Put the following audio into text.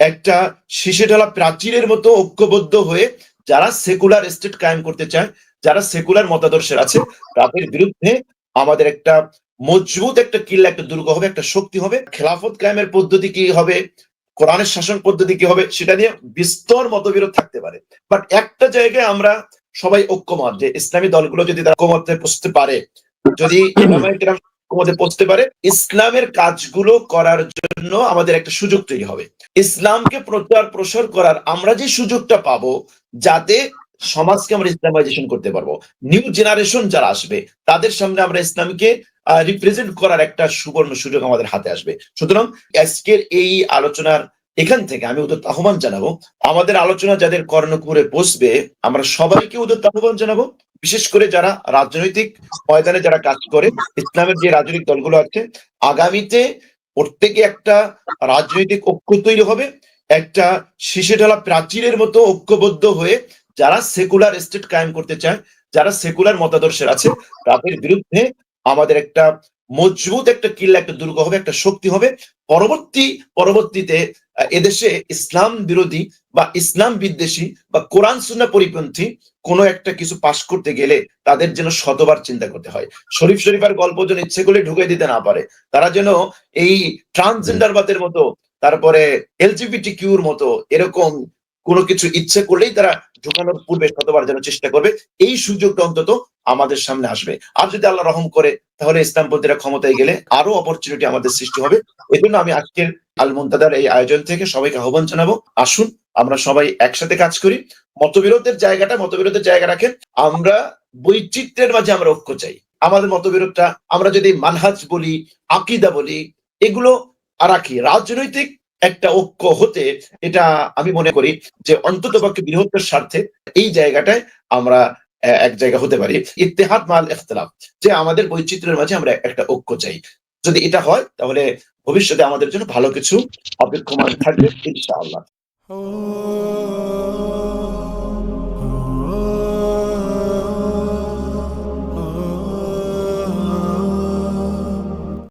একটা শীষে ঢালা প্রাচীরের মতো ঐক্যবদ্ধ হয়ে যারা সেকুলার স্টেট কায়েম করতে চায় যারা সেকুলার মতাদর্শের আছে তাদের বিরুদ্ধে আমাদের একটা মজবুত একটা কিল্লা একটা দুর্গ হবে একটা শক্তি হবে। খেলাফত কায়েমের পদ্ধতি কি হবে? কোরআনের শাসন পদ্ধতি কি হবে? সেটা নিয়ে বিস্তর মতবিরোধ থাকতে পারে। বাট একটা জায়গায় আমরা সবাই ঐক্যমত যে ইসলামী দলগুলো যদি তারা ঐক্যমতে পারে যদি ইমামায়ে পৌঁছতে পারে। ইসলামের কাজগুলো করার জন্য আমাদের একটা সুযোগ তৈরি হবে। ইসলামকে প্রচার প্রসার করার আমরা যে সুযোগটা পাবো, যাতে সমাজকে আমরা ইসলামাইজেশন করতে পারব। নিউ জেনারেশন যারা আসবে, তাদের সামনে আমরা ইসলামকে রিপ্রেজেন্ট করার একটা সুবর্ণ সুযোগ আমাদের হাতে আসবে। সুতরাং আজকের এই আলোচনার এখান থেকে আমি উদত্ত আহ্বান জানাব, আমাদের আলোচনা যাদের কর্ণকুরে বসবে, আমরা সবাইকে উদত্ত আহ্বান জানাব। বিশেষ করে যারা রাজনৈতিক ময়দানে যারা কাজ করে, ইসলামের যে রাজনৈতিক দলগুলো আছে, আগামীতে প্রত্যেকে একটা রাজনৈতিক ঐক্য তৈরি হবে, একটা শীষে ঢালা প্রাচীরের মতো ঐক্যবদ্ধ হয়ে যারা সেকুলার স্টেট কায়েম করতে চায়, যারা সেকুলার মতাদর্শের আছে, তাদের বিরুদ্ধে আমাদের একটা মজবুত একটা কিল্লা, একটা দুর্গ হবে, একটা শক্তি হবে। পরবর্তী, পরবর্তীতে এদেশে ইসলাম বিরোধী বা ইসলাম বিদ্বেষী বা কোরআন, সুন্না পরিপন্থী কোনো একটা কিছু পাশ করতে গেলে তাদের যেন শতবার চিন্তা করতে হয়। শরীফ শরীফের গল্প যেন ইচ্ছে করলে ঢুকে দিতে না পারে, তারা যেন এই ট্রান্সজেন্ডারবাদের মতো, তারপরে এলজিবিটি কিউর মতো, এরকম কোনো কিছু ইচ্ছে করলেই তারা ঢুকানোর পূর্বে শতবার যেন চেষ্টা করবে, এই সুযোগটা অন্তত আমাদের সামনে আসবে। আর যদি আল্লাহ রহম করে, তাহলে ইসলামপন্থীরা ক্ষমতায় গেলে আরও অপরচুনিটি আমাদের সৃষ্টি হবে। এই জন্য আমি আজকের আল মুন্তাদার এই আয়োজন থেকে সবাইকে আহ্বান জানাব, আসুন আমরা সবাই একসাথে কাজ করি। মতবিরোধের জায়গাটা মতবিরোধের জায়গা রাখেন, আমরা বৈচিত্র্যের মাঝে আমরা ঐক্য চাই। আমাদের মতবিরোধটা আমরা যদি মানহাজ বলি, আকিদা বলি, এগুলো রাখি রাজনৈতিক একটা ঐক্য হতে এটা আমি মনে করি যে অন্তত পক্ষে বৃহত্তর স্বার্থে এই জায়গাটায় আমরা এক জায়গা হতে পারি। ইত্তেহাদ মাল ইখতলাফ, যে আমাদের বৈচিত্র্যের মাঝে আমরা একটা ঐক্য চাই। যদি এটা হয়, তাহলে ভবিষ্যতে আমাদের জন্য ভালো কিছু অপেক্ষমান থাকবে, ইনশাআল্লাহ।